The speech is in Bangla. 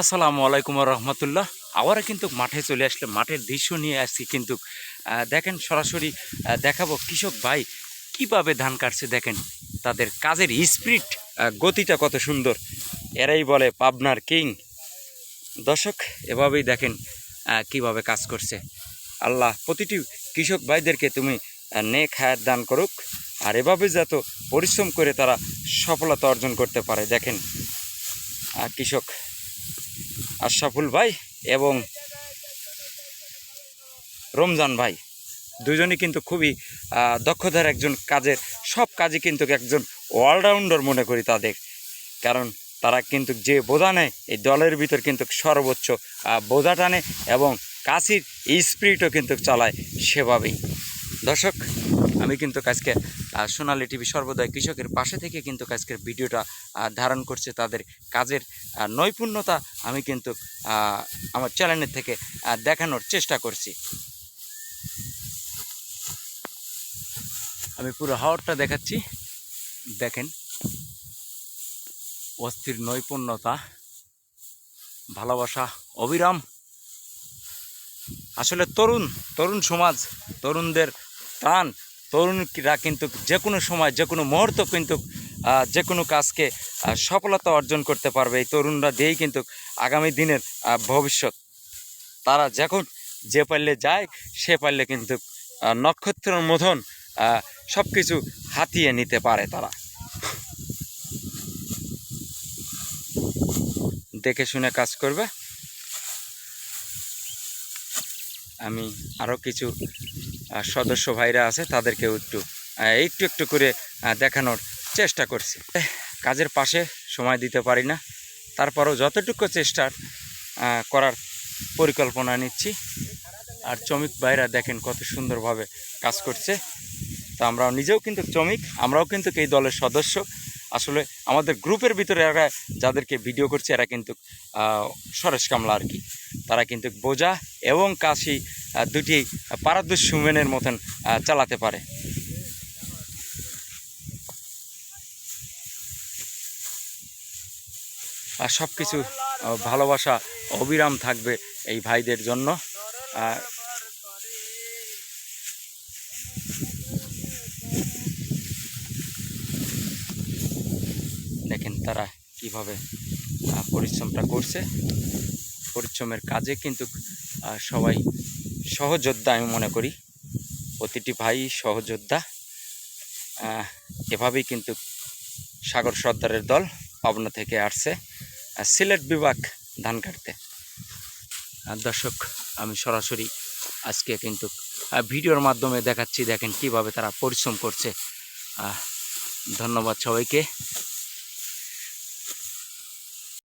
আসসালামু আলাইকুম রহমতুল্লাহ। আবারও কিন্তু মাঠে চলে আসলে মাঠের দৃশ্য নিয়ে আসছি কিন্তু দেখেন সরাসরি দেখাবো কৃষক ভাই কীভাবে ধান কাটছে দেখেন, তাদের কাজের স্পিরিট গতিটা কত সুন্দর। এরাই বলে পাবনার কিং। দর্শক, এভাবেই দেখেন কীভাবে কাজ করছে। আল্লাহ, প্রতিটি কৃষক ভাইদেরকে তুমি নেক হায়াত দান করুক, আর এভাবে যত পরিশ্রম করে তারা সফলতা অর্জন করতে পারে, দেখেন। কৃষক আশরাফুল ভাই এবং রমজান ভাই। দুজনই কিন্তু খুবই দক্ষতার একজন কাজের, সব কাজই কিন্তু একজন অলরাউন্ডার মনে করি তাদের। কারণ তারা কিন্তু যে বোঝা নেয়, এই দলের ভিতর কিন্তু সর্বোচ্চ বোঝা টানে এবং কাশির স্পিরিটও কিন্তু চালায় সেভাবেই। দর্শক, আমি কিন্তু আজকে সোনালী টিভি সর্বদাই কৃষকের পাশে থেকে কিন্তু আজকের ভিডিওটা ধারণ করছে তাদের কাজের নৈপুণ্যতা আমি কিন্তু আমার চ্যানেলের থেকে দেখানোর চেষ্টা করছি। আমি পুরো হাওয়ারটা দেখাচ্ছি। দেখেন, অস্থির নৈপুণ্যতা, ভালোবাসা, অবিরাম। আসলে তরুণ তরুণ সমাজ, তরুণদের প্রাণ, তরুণরা কিন্তু যে কোনো সময়, যে কোনো মুহূর্ত কিন্তু যে কোনো কাজকে সফলতা অর্জন করতে পারবে। এই তরুণরা দিয়েই কিন্তু আগামী দিনের ভবিষ্যৎ। তারা যখন যে পারলে যায়, সে পারলে কিন্তু নক্ষত্রের মতন সব কিছু হাতিয়ে নিতে পারে তারা। দেখে শুনে কাজ করবে। আমি আরও কিছু সদস্য ভাইরা আছে, তাদেরকেও একটু একটু একটু করে দেখানোর চেষ্টা করছি। কাজের পাশে সময় দিতে পারি না। তারপরেও যতটুকু চেষ্টার করার পরিকল্পনা নিচ্ছি। আর চমিক ভাইরা দেখেন কত সুন্দরভাবে কাজ করছে। তো আমরাও নিজেও কিন্তু চমিক, আমরাও কিন্তু এই দলের সদস্য। আসলে আমাদের গ্রুপের ভিতরে এরা যাদেরকে ভিডিও করছে, এরা কিন্তু সরেশ কামলা আর কি। তারা কিন্তু বোঝা এবং কাশি দুটি পারদর্শী উমেনের মতন চালাতে পারে। সব কিছু ভালোবাসা অবিরাম থাকবে এই ভাইদের জন্য। আহ, দেখেন তারা কীভাবে পরিশ্রমটা করছে। পরিশ্রমের কাজে কিন্তু সবাই সহযোদ্ধা আমি মনে করি। প্রতিটি ভাই সহযোদ্ধা। এভাবেই কিন্তু সাগর সর্দারের দল পাবনা থেকে আসছে। সিলেট বিভাগ ধান কাটতে। আর দর্শক, আমি সরাসরি আজকে কিন্তু ভিডিওর মাধ্যমে দেখাচ্ছি, দেখেন কীভাবে তারা পরিশ্রম করছে। ধন্যবাদ সবাইকে।